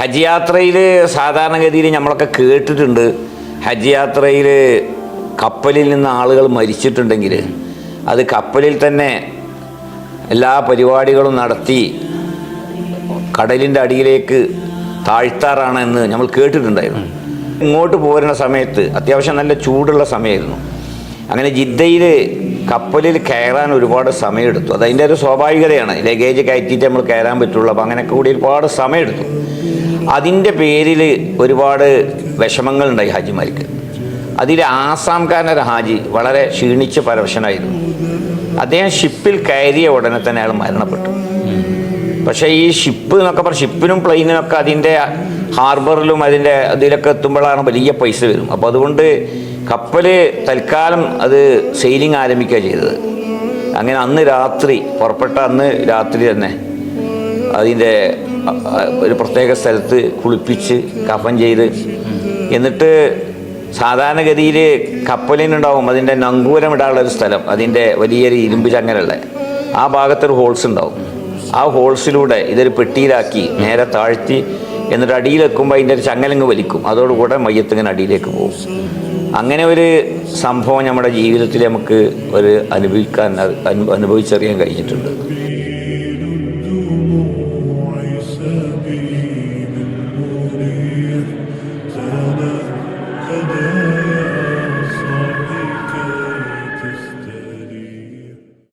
ഹജ്ജ് യാത്രയിൽ സാധാരണഗതിയിൽ നമ്മളൊക്കെ കേട്ടിട്ടുണ്ട്. ഹജ്ജ് യാത്രയിൽ കപ്പലിൽ നിന്ന് ആളുകൾ മരിച്ചിട്ടുണ്ടെങ്കിൽ അത് കപ്പലിൽ തന്നെ എല്ലാ പരിപാടികളും നടത്തി കടലിന്റെ അടിയിലേക്ക് താഴ്ത്താറാണെന്ന് നമ്മൾ കേട്ടിട്ടുണ്ടായിരുന്നു. ഇങ്ങോട്ട് പോരുന്ന സമയത്ത് അത്യാവശ്യം നല്ല ചൂടുള്ള സമയമായിരുന്നു. അങ്ങനെ ജിദ്ദയിൽ കപ്പലിൽ കയറാൻ ഒരുപാട് സമയമെടുത്തു. അത് അതിന്റെ ഒരു സ്വാഭാവികതയാണ്. ലഗേജ് കയറ്റിയിട്ട് നമ്മൾ കയറാൻ പറ്റുള്ളൂ. അപ്പോൾ അങ്ങനെയൊക്കെ കൂടി ഒരുപാട് സമയമെടുത്തു. അതിന്റെ പേരിൽ ഒരുപാട് വിഷമങ്ങളുണ്ടായി ഹാജിമാർക്ക്. അതിൽ ആസാംകാരനൊരു ഹാജി വളരെ ക്ഷീണിച്ച് പരവശനായിരുന്നു. അദ്ദേഹം ഷിപ്പിൽ കയറിയ ഉടനെ തന്നെ അയാൾ മരണപ്പെട്ടു. പക്ഷേ ഈ ഷിപ്പ് എന്നൊക്കെ പറഞ്ഞാൽ ഷിപ്പിനും പ്ലെയിനിനൊക്കെ അതിന്റെ ഹാർബറിലും അതിന്റെ ഇതിലൊക്കെ എത്തുമ്പോഴാണ് വലിയ പൈസ വരും. അപ്പോൾ അതുകൊണ്ട് കപ്പൽ തൽക്കാലം അത് സെയിലിംഗ് ആരംഭിക്കുക ചെയ്തത്. അങ്ങനെ അന്ന് രാത്രി പുറപ്പെട്ട അന്ന് രാത്രി തന്നെ അതിന്റെ ഒരു പ്രത്യേക സ്ഥലത്ത് കുളിപ്പിച്ച് കഫൻ ചെയ്ത് എന്നിട്ട് സാധാരണഗതിയിൽ കപ്പലിനുണ്ടാവും അതിന്റെ നങ്കൂരം ഇടാനുള്ള ഒരു സ്ഥലം അതിന്റെ വലിയൊരു ഇരുമ്പ് ചങ്ങലുള്ള ആ ഭാഗത്തൊരു ഹോൾസ് ഉണ്ടാവും. ആ ഹോൾസിലൂടെ ഇതൊരു പെട്ടിയിലാക്കി നേരെ താഴ്ത്തി എന്നിട്ട് അടിയിലെക്കുമ്പോൾ അതിന്റെ ഒരു ചങ്ങലങ്ങ് വലിക്കും. അതോടുകൂടെ മയ്യത്തിങ്ങനെ അടിയിലേക്ക് പോകും. അങ്ങനെ ഒരു സംഭവം നമ്മുടെ ജീവിതത്തിൽ നമുക്ക് ഒരു അനുഭവിക്കാൻ അനുഭവിച്ചറിയാൻ കഴിഞ്ഞിട്ടുണ്ട് Yeah.